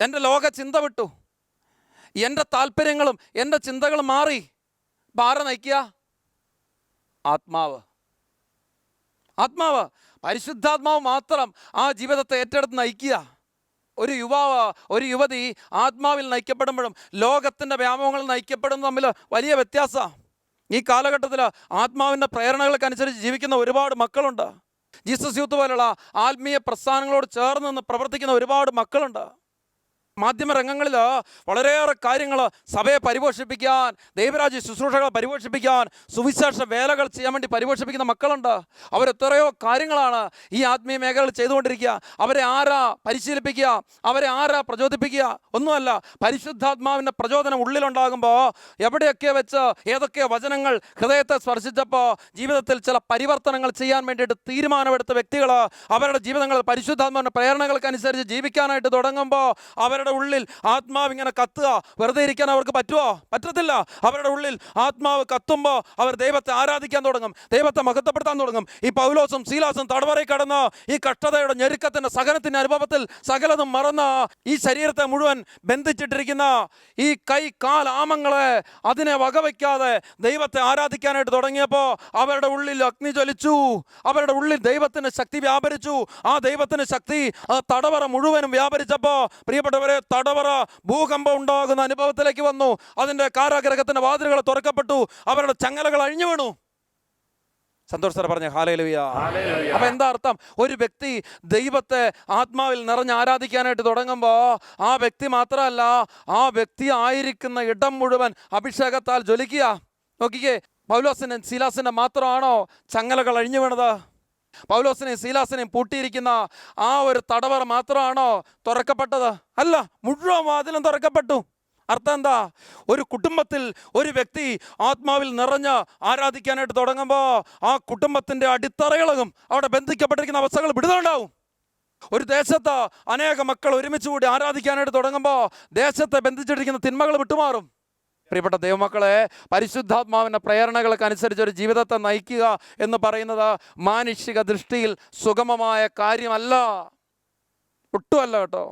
എന്റെ ലോക ചിന്ത വിട്ടു. എന്റെ താല്പര്യങ്ങളും എന്റെ ചിന്തകളും മാറി. ഇപ്പം നയിക്കുക? ആത്മാവ്. ആത്മാവ്. പരിശുദ്ധാത്മാവ് മാത്രം ആ ജീവിതത്തെ ഏറ്റെടുത്ത് നയിക്കുക. ഒരു യുവാവ് ഒരു യുവതി ആത്മാവിൽ നയിക്കപ്പെടുമ്പോഴും ലോകത്തിന്റെ വ്യാമോഹങ്ങളിൽ നയിക്കപ്പെടുന്ന തമ്മിൽ വലിയ വ്യത്യാസമാണ് ഈ കാലഘട്ടത്തിൽ ആത്മാവിന്റെ പ്രേരണകൾക്കനുസരിച്ച് ജീവിക്കുന്ന ഒരുപാട് മക്കളുണ്ട്. ജീസസ് യൂത്ത് പോലുള്ള ആത്മീയ പ്രസ്ഥാനങ്ങളോട് ചേർന്ന് നിന്ന് പ്രവർത്തിക്കുന്ന ഒരുപാട് മക്കളുണ്ട്. മാധ്യമ രംഗങ്ങളിൽ വളരെയേറെ കാര്യങ്ങൾ സഭയെ പരിപോഷിപ്പിക്കാൻ ദൈവരാജ്യ ശുശ്രൂഷകളെ പരിപോഷിപ്പിക്കാൻ സുവിശേഷ വേലകൾ ചെയ്യാൻ വേണ്ടി പരിപോഷിപ്പിക്കുന്ന മക്കളുണ്ട്. അവരെത്രയോ കാര്യങ്ങളാണ് ഈ ആത്മീയ മേഖലകൾ ചെയ്തുകൊണ്ടിരിക്കുക. അവരെ ആരാ പരിശീലിപ്പിക്കുക? അവരെ ആരാ പ്രചോദിപ്പിക്കുക? ഒന്നുമല്ല പരിശുദ്ധാത്മാവിന്റെ പ്രചോദനം ഉള്ളിലുണ്ടാകുമ്പോൾ എവിടെയൊക്കെ വെച്ച് ഏതൊക്കെ വചനങ്ങൾ ഹൃദയത്തെ സ്പർശിച്ചപ്പോൾ ജീവിതത്തിൽ ചില പരിവർത്തനങ്ങൾ ചെയ്യാൻ വേണ്ടിയിട്ട് തീരുമാനമെടുത്ത വ്യക്തികൾ അവരുടെ ജീവിതങ്ങൾ പരിശുദ്ധാത്മാവിന്റെ പ്രേരണകൾക്കനുസരിച്ച് ജീവിക്കാനായിട്ട് തുടങ്ങുമ്പോൾ അവരുടെ അവരുടെ ഉള്ളിൽ ആത്മാവ് ഇങ്ങനെ കത്തുക. വെറുതെ ഇരിക്കാൻ അവർക്ക് പറ്റുമോ പറ്റത്തില്ല. അവരുടെ ഉള്ളിൽ ആത്മാവ് കത്തുമ്പോൾ അവർ ദൈവത്തെ ആരാധിക്കാൻ തുടങ്ങും. ദൈവത്തെ മഹത്വപ്പെടുത്താൻ തുടങ്ങും. ഈ പൗലോസും സീലാസും തടവറയിൽ കടന്ന് ഈ കഷ്ടതയുടെ ഞെരുക്കത്തിന്റെ സഹനത്തിന്റെ അനുഭവത്തിൽ സകലതും മറന്ന് ഈ ശരീരത്തെ മുഴുവൻ ബന്ധിച്ചിട്ടിരിക്കുന്ന ഈ കൈ കാൽ ആമങ്ങളെ അതിനെ വകവയ്ക്കാതെ ദൈവത്തെ ആരാധിക്കാനായിട്ട് തുടങ്ങിയപ്പോൾ അവരുടെ ഉള്ളിൽ അഗ്നി ജ്വലിച്ചു. അവരുടെ ഉള്ളിൽ ദൈവത്തിന്റെ ശക്തി വ്യാപരിച്ചു. ആ ദൈവത്തിന്റെ ശക്തി ആ തടവറ മുഴുവനും വ്യാപരിച്ചപ്പോൾ പ്രിയപ്പെട്ടവരെ തടവറ ഭൂകമ്പം ഉണ്ടാകുന്ന അനുഭവത്തിലേക്ക് വന്നു. അതിന്റെ കാരാഗ്രഹത്തിന്റെ വാതിലുകൾ തുറക്കപ്പെട്ടു. അവരുടെ ചങ്ങലകൾ അഴിഞ്ഞു വീണു. സന്തോഷ് സാർ പറഞ്ഞ ഹാലയിലുയ അപ്പൊ എന്താ അർത്ഥം? ഒരു വ്യക്തി ദൈവത്തെ ആത്മാവിൽ നിറഞ്ഞ് ആരാധിക്കാനായിട്ട് തുടങ്ങുമ്പോൾ ആ വ്യക്തി മാത്രമല്ല ആ വ്യക്തി ആയിരിക്കുന്ന ഇടം മുഴുവൻ അഭിഷേകത്താൽ ജ്വലിക്കുക. നോക്കിക്കേ പൗലോസിനും സീലാസിനും മാത്രമാണോ ചങ്ങലകൾ അഴിഞ്ഞു വീണത്? പൗലോസിനെയും സീലാസിനെയും പൂട്ടിയിരിക്കുന്ന ആ ഒരു തടവറ മാത്രമാണോ തുറക്കപ്പെട്ടത്? അല്ല മുഴുവൻ വാതിലും തുറക്കപ്പെട്ടു. അർത്ഥം എന്താ? ഒരു കുടുംബത്തിൽ ഒരു വ്യക്തി ആത്മാവിൽ നിറഞ്ഞ് ആരാധിക്കാനായിട്ട് തുടങ്ങുമ്പോൾ ആ കുടുംബത്തിന്റെ അടിത്തറയിളകും. അവിടെ ബന്ധിക്കപ്പെട്ടിരിക്കുന്ന അവസ്ഥകൾ വിടുതലുണ്ടാവും. ഒരു ദേശത്ത് അനേക മക്കൾ ഒരുമിച്ച് കൂടി ആരാധിക്കാനായിട്ട് തുടങ്ങുമ്പോൾ ദേശത്തെ ബന്ധിച്ചിരിക്കുന്ന തിന്മകൾ വിട്ടുമാറും. പ്രിയപ്പെട്ട ദൈവമക്കളെ പരിശുദ്ധാത്മാവിന്റെ പ്രേരണകൾക്ക് അനുസരിച്ച് ഒരു ജീവിതത്തെ നയിക്കുക എന്ന് പറയുന്നത് മാനുഷിക ദൃഷ്ടിയിൽ സുഗമമായ കാര്യമല്ല. ഒട്ടുമല്ല കേട്ടോ.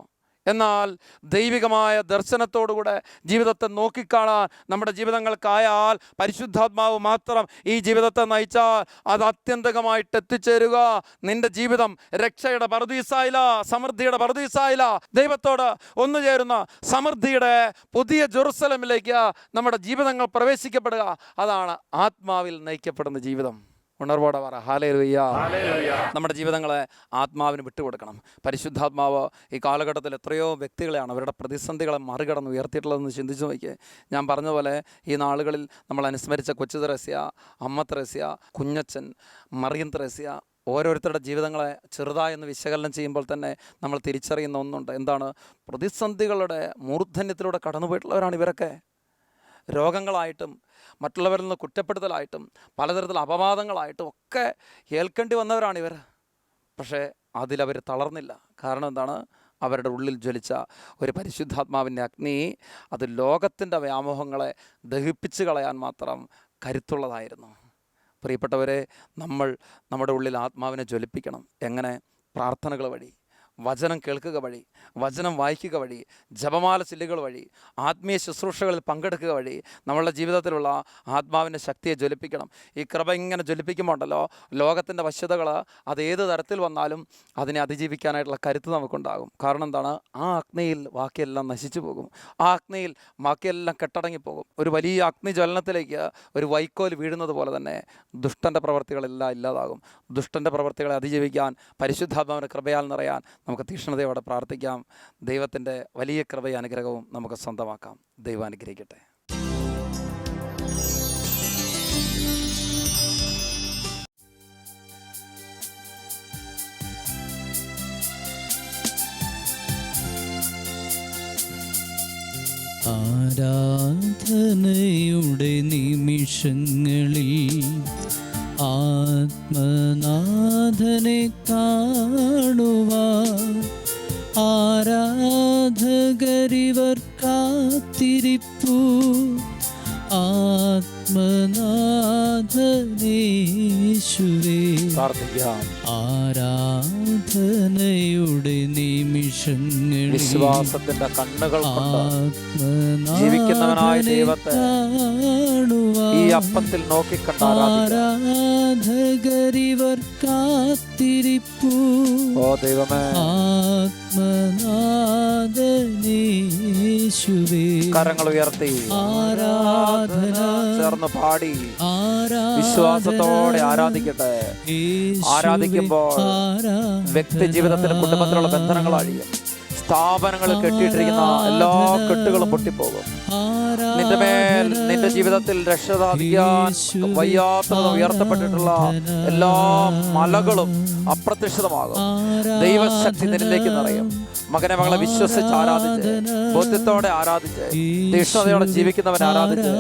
എന്നാൽ ദൈവികമായ ദർശനത്തോടുകൂടെ ജീവിതത്തെ നോക്കിക്കാണാൻ നമ്മുടെ ജീവിതങ്ങൾക്കായാൽ പരിശുദ്ധാത്മാവ് മാത്രം ഈ ജീവിതത്തെ നയിച്ചാൽ അത് അത്യന്തകമായിട്ട് എത്തിച്ചേരുക. നിന്റെ ജീവിതം രക്ഷയുടെ പറുദീസായില്ല സമൃദ്ധിയുടെ പറുദീസായില്ല ദൈവത്തോട് ഒന്നു ചേരുന്ന സമൃദ്ധിയുടെ പുതിയ ജെറുസലമിലേക്ക് നമ്മുടെ ജീവിതങ്ങൾ പ്രവേശിക്കപ്പെടുക. അതാണ് ആത്മാവിൽ നയിക്കപ്പെടുന്ന ജീവിതം. ഉണർവോടെ പറ. ഹാലേലുയ്യ നമ്മുടെ ജീവിതങ്ങളെ ആത്മാവിന് വിട്ടുകൊടുക്കണം. പരിശുദ്ധാത്മാവ് ഈ കാലഘട്ടത്തിൽ എത്രയോ വ്യക്തികളെയാണ് അവരുടെ പ്രതിസന്ധികളെ മറികടന്ന് ഉയർത്തിയിട്ടുള്ളതെന്ന് ചിന്തിച്ചു നോക്കിയേ. ഞാൻ പറഞ്ഞ പോലെ ഈ നാളുകളിൽ നമ്മൾ അനുസ്മരിച്ച കൊച്ചു തെരസ്യ അമ്മ തെരസ്യ കുഞ്ഞച്ചൻ മറിയം തെരസ്യ ഓരോരുത്തരുടെ ജീവിതങ്ങളെ ചെറുതായെന്ന് വിശകലനം ചെയ്യുമ്പോൾ തന്നെ നമ്മൾ തിരിച്ചറിയുന്ന ഒന്നുണ്ട്. എന്താണ്? പ്രതിസന്ധികളുടെ മൂർധന്യത്തിലൂടെ കടന്നുപോയിട്ടുള്ളവരാണ് ഇവരൊക്കെ. രോഗങ്ങളായിട്ടും മറ്റുള്ളവരിൽ നിന്ന് കുറ്റപ്പെടുത്തലായിട്ടും പലതരത്തിലുള്ള അപവാദങ്ങളായിട്ടും ഒക്കെ ഏൽക്കേണ്ടി വന്നവരാണ് ഇവർ. പക്ഷേ അതിലവർ തളർന്നില്ല. കാരണം എന്താണ്? അവരുടെ ഉള്ളിൽ ജ്വലിച്ച ഒരു പരിശുദ്ധാത്മാവിന്റെ അഗ്നി അത് ലോകത്തിന്റെ വ്യാമോഹങ്ങളെ ദഹിപ്പിച്ച് കളയാൻ മാത്രം കരുത്തുള്ളതായിരുന്നു. പ്രിയപ്പെട്ടവരെ നമ്മൾ നമ്മുടെ ഉള്ളിൽ ആത്മാവിനെ ജ്വലിപ്പിക്കണം. എങ്ങനെ? പ്രാർത്ഥനകൾ വഴി. വചനം കേൾക്കുക വഴി വചനം വായിക്കുക വഴി ജപമാല ചില്ലുകൾ വഴി ആത്മീയ ശുശ്രൂഷകളിൽ പങ്കെടുക്കുക വഴി നമ്മളുടെ ജീവിതത്തിലുള്ള ആത്മാവിന്റെ ശക്തിയെ ജ്വലിപ്പിക്കണം. ഈ കൃപ ഇങ്ങനെ ജ്വലിപ്പിക്കുമ്പോൾ ഉണ്ടല്ലോ ലോകത്തിന്റെ വശ്യതകൾ അത് ഏത് തരത്തിൽ വന്നാലും അതിനെ അതിജീവിക്കാനായിട്ടുള്ള കരുത്ത് നമുക്കുണ്ടാകും. കാരണം എന്താണ്? ആ അഗ്നിയിൽ ബാക്കിയെല്ലാം നശിച്ചു പോകും. ആ അഗ്നിയിൽ ബാക്കിയെല്ലാം കെട്ടടങ്ങിപ്പോകും ഒരു വലിയ അഗ്നി ജ്വലനത്തിലേക്ക് ഒരു വൈക്കോൽ വീഴുന്നത് പോലെ തന്നെ ദുഷ്ടന്റെ പ്രവർത്തികളെല്ലാം ഇല്ലാതാകും. ദുഷ്ടന്റെ പ്രവർത്തികളെ അതിജീവിക്കാൻ പരിശുദ്ധാത്മാവിന്റെ കൃപയാൽ നിറയാൻ നമുക്ക് തീക്ഷ്ണതയോടെ പ്രാർത്ഥിക്കാം. ദൈവത്തിന്റെ വലിയ കൃപയും അനുഗ്രഹവും നമുക്ക് സ്വന്തമാക്കാം. ദൈവം അനുഗ്രഹിക്കട്ടെ. ആരാധനയുടെ നിമിഷങ്ങളിൽ ആത്മനാഥനെ കാണുവാൻ ആരാധകരിവർ കാത്തിരിപ്പു. ആത്മനാഥനേശുവേ പ്രാർത്ഥിക്കാം ആരാധനയുടെ നിമിഷങ്ങൾ വിശ്വാസത്തിന്റെ കണ്ണുകൾ ജീവിക്കുന്നവനായ ദൈവത്തെ ഈ അപ്പത്തിൽ നോക്കിക്കണ്ട ആരാധകരിവർ കാത്തിരിപ്പൂ. ഓ ദൈവമേ. കരങ്ങൾ ഉയർത്തി. ആരാധന ചേർന്ന് പാടി. വിശ്വാസത്തോടെ ആരാധിക്കട്ടെ. ആരാധിക്കുമ്പോൾ വ്യക്തി ജീവിതത്തിലും കുടുംബത്തിലുള്ള ബന്ധനങ്ങൾ അഴിയും. സ്ഥാപനങ്ങളിൽ കെട്ടിയിട്ടിരിക്കുന്ന എല്ലാ കെട്ടുകളും പൊട്ടിപ്പോകും. നിന്റെ മേൽ നിന്റെ ജീവിതത്തിൽ രക്ഷതാധികാൻ വയ്യാത്തത് ഉയർത്തപ്പെട്ടിട്ടുള്ള എല്ലാ മലകളും അപ്രത്യക്ഷിതമാകും. ദൈവശക്തി നിന്നിലേക്ക് നിറയും. മകനെ മകളെ വിശ്വസിച്ച് ആരാധിച്ച് ബോധ്യത്തോടെ ആരാധിച്ച് തീഷ്ണതയോടെ ജീവിക്കുന്നവൻ ആരാധിച്ച്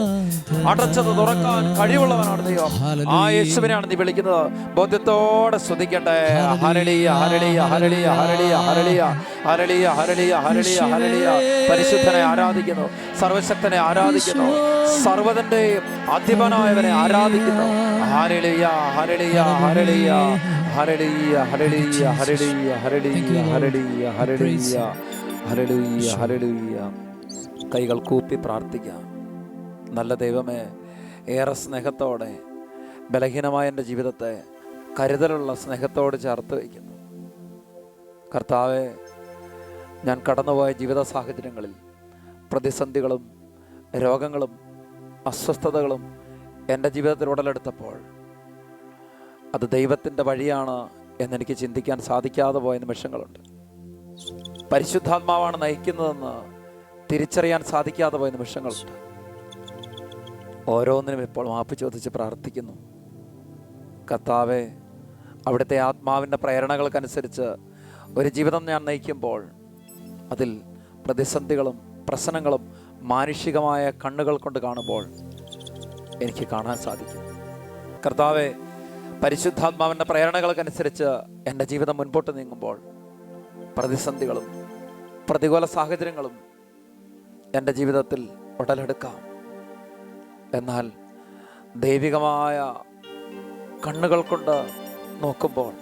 അടച്ചത് തുറക്കാൻ കഴിവുള്ളവനാണ് ദൈവം. ആ യേശുവിനെയാണ് നീ വിളിക്കുന്നത്. ബോധ്യത്തോടെ ശ്രദ്ധിക്കട്ടെ ഹരളിയ ഹരളിയ ഹരളിയ ഹരളിയ ഹരളിയ ഹരളിയ ഹരളിയ ഹരളിയ ഹരളിയ പരിശുദ്ധനെ ആരാധിക്കുന്നു. സർവശക്തനെ ആരാധിക്കുന്നു. സർവതന്റെയും അധിപനായവനെ ആരാധിക്കുന്നു. ഹരളിയ ഹരളിയ ഹരളിയ Hallelujah, hallelujah, hallelujah, hallelujah, hallelujah, hallelujah, hallelujah, hallelujah. കൈകൾ കൂപ്പി പ്രാർത്ഥിക്കാം. നല്ല ദൈവമേ ഏറെ സ്നേഹത്തോടെ ബലഹീനമായ എന്റെ ജീവിതത്തെ കരുതലുള്ള സ്നേഹത്തോട് ചേർത്ത് വയ്ക്കുന്നു. കർത്താവെ ഞാൻ കടന്നുപോയ ജീവിത സാഹചര്യങ്ങളിൽ പ്രതിസന്ധികളും രോഗങ്ങളും അസ്വസ്ഥതകളും എന്റെ ജീവിതത്തിൽ ഉടലെടുത്തപ്പോൾ അത് ദൈവത്തിന്റെ വഴിയാണ് എന്നെനിക്ക് ചിന്തിക്കാൻ സാധിക്കാതെ പോയ നിമിഷങ്ങളുണ്ട്. പരിശുദ്ധാത്മാവാണ് നയിക്കുന്നതെന്ന് തിരിച്ചറിയാൻ സാധിക്കാതെ പോയ നിമിഷങ്ങളുണ്ട്. ഓരോന്നിനും ഇപ്പോൾ മാപ്പ് ചോദിച്ച് പ്രാർത്ഥിക്കുന്നു. കർത്താവെ അവിടുത്തെ ആത്മാവിന്റെ പ്രേരണകൾക്കനുസരിച്ച് ഒരു ജീവിതം ഞാൻ നയിക്കുമ്പോൾ അതിൽ പ്രതിസന്ധികളും പ്രശ്നങ്ങളും മാനുഷികമായ കണ്ണുകൾ കൊണ്ട് കാണുമ്പോൾ എനിക്ക് കാണാൻ സാധിക്കും. കർത്താവെ പരിശുദ്ധാത്മാവിന്റെ പ്രേരണകൾക്കനുസരിച്ച് എന്റെ ജീവിതം മുൻപോട്ട് നീങ്ങുമ്പോൾ പ്രതിസന്ധികളും പ്രതികൂല സാഹചര്യങ്ങളും എന്റെ ജീവിതത്തിൽ ഉടലെടുക്കാം. എന്നാൽ ദൈവികമായ കണ്ണുകൾ കൊണ്ട് നോക്കുമ്പോൾ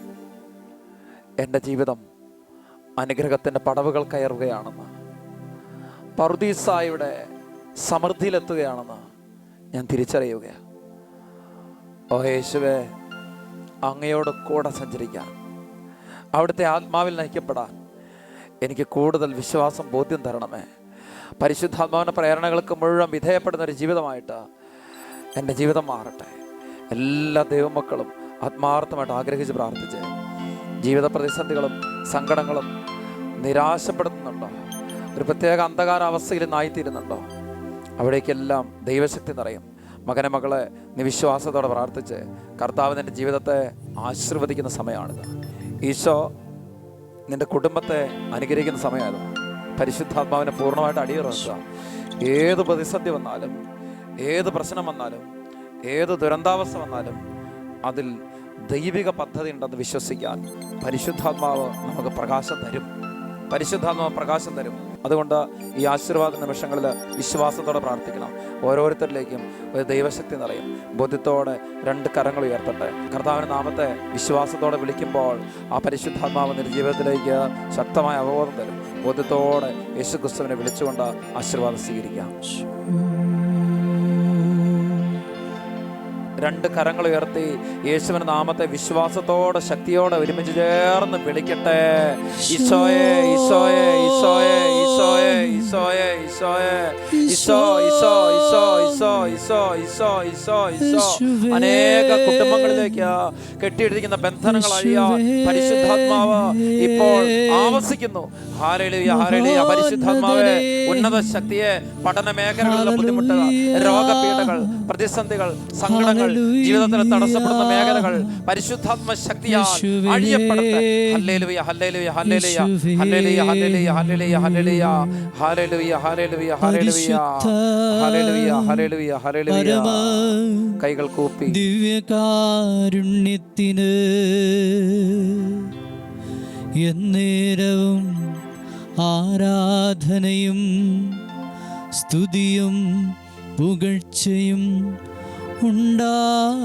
എന്റെ ജീവിതം അനുഗ്രഹത്തിന്റെ പടവുകൾ കയറുകയാണെന്ന് പറുദീസായുടെ സമൃദ്ധിയിലെത്തുകയാണെന്ന് ഞാൻ തിരിച്ചറിയുകയാണ്. ഓ യേശുവേ അങ്ങയോട് കൂടെ സഞ്ചരിക്കാൻ. അവിടുത്തെ ആത്മാവിൽ നയിക്കപ്പെടാൻ എനിക്ക് കൂടുതൽ വിശ്വാസം ബോധ്യം തരണമേ. പരിശുദ്ധാത്മാവിന്റെ പ്രേരണകൾക്ക് മുഴുവൻ വിധേയപ്പെടുന്ന ഒരു ജീവിതമായിട്ട് എന്റെ ജീവിതം മാറട്ടെ. എല്ലാ ദൈവമക്കളും ആത്മാർത്ഥമായിട്ട് ആഗ്രഹിച്ച് പ്രാർത്ഥിച്ച് ജീവിത പ്രതിസന്ധികളും സങ്കടങ്ങളും നിരാശപ്പെടുത്തുന്നുണ്ടോ? ഒരു പ്രത്യേക അന്ധകാരാവസ്ഥയിൽ നായിത്തീരുന്നുണ്ടോ? അവിടേക്കെല്ലാം ദൈവശക്തി നിറയും. മകനെ മകളെ നീ വിശ്വാസത്തോടെ പ്രാർത്ഥിച്ച് കർത്താവ് നിന്റെ ജീവിതത്തെ ആശീർവദിക്കുന്ന സമയമാണിത്. ഈശോ നിന്റെ കുടുംബത്തെ അനുഗ്രഹിക്കുന്ന സമയമായത്. പരിശുദ്ധാത്മാവിനെ പൂർണമായിട്ട് അടിയുറക്കുക ഏത് പ്രതിസന്ധി വന്നാലും ഏത് പ്രശ്നം വന്നാലും ഏത് ദുരന്താവസ്ഥ വന്നാലും അതിൽ ദൈവിക പദ്ധതി ഉണ്ടെന്ന് വിശ്വസിക്കാൻ പരിശുദ്ധാത്മാവ് നമുക്ക് പ്രകാശം തരും. പരിശുദ്ധാത്മാവ് പ്രകാശം തരും. അതുകൊണ്ട് ഈ ആശീർവാദ നിമിഷങ്ങളിൽ വിശ്വാസത്തോടെ പ്രാർത്ഥിക്കണം. ഓരോരുത്തരിലേക്കും ഒരു ദൈവശക്തി നിറയും. ബോധ്യത്തോടെ രണ്ട് കരങ്ങൾ ഉയർത്തട്ടെ. കർത്താവിന്റെ നാമത്തെ വിശ്വാസത്തോടെ വിളിക്കുമ്പോൾ ആ പരിശുദ്ധാത്മാവ് നിന്റെ ജീവിതത്തിലേക്ക് ശക്തമായ അവബോധം തരും. ബോധ്യത്തോടെ യേശു ക്രിസ്തുവിനെ വിളിച്ചുകൊണ്ട് ആശീർവാദം സ്വീകരിക്കാം. രണ്ട് കരങ്ങൾ ഉയർത്തി യേശുവിന്റെ നാമത്തെ വിശ്വാസത്തോടെ ശക്തിയോടെ ഒരുമിച്ച് ചേർന്ന് വിളിക്കട്ടെ. ഈശോയെ ഈശോയെ ഈശോയെ ഈശോയെ ഈശോയെ ഈശോയെ. ഈശോ ഈശോ ഈശോ ഈശോ ഈശോ ഈശോ ഈശോ ഈശോ. അനേക കുടുംബങ്ങളിലേക്ക് കെട്ടിയിട്ടിരിക്കുന്ന ബന്ധനങ്ങൾ അഴിയാൻ പരിശുദ്ധാത്മാവ് ഇപ്പോൾ ആവസിക്കുന്നു. ഹാരളിയ ഹാരളിയ പരിശുദ്ധാത്മാവെ ഉന്നത ശക്തിയെ പഠന മേഖലകളിലെ ബുദ്ധിമുട്ടുകൾ രോഗപീഠകൾ പ്രതിസന്ധികൾ സങ്കടങ്ങൾ ജീവിതത്തിൽ തടസ്സപ്പെടുന്ന മേഖലകൾ പരിശുദ്ധാത്മ ശക്തിയാൽ അഴിയപ്പെടട്ടെ. ഹല്ലേലൂയ ഹല്ലേലൂയ ഹല്ലേലൂയ. ഹല്ലേലൂയ ഹല്ലേലൂയ ഹല്ലേലൂയ ഹല്ലേലൂയ. ഹല്ലേലൂയ ഹല്ലേലൂയ ഹല്ലേലൂയ. ഹല്ലേലൂയ ഹല്ലേലൂയ ഹല്ലേലൂയ. കൈകൾ കൂപ്പി. ദിവ്യകാരുണ്യത്തിന് എന്നേരവും ആരാധനയും സ്തുതിയും പുകഴ്ചയും ഉണ്ടായിരിക്കട്ടെ.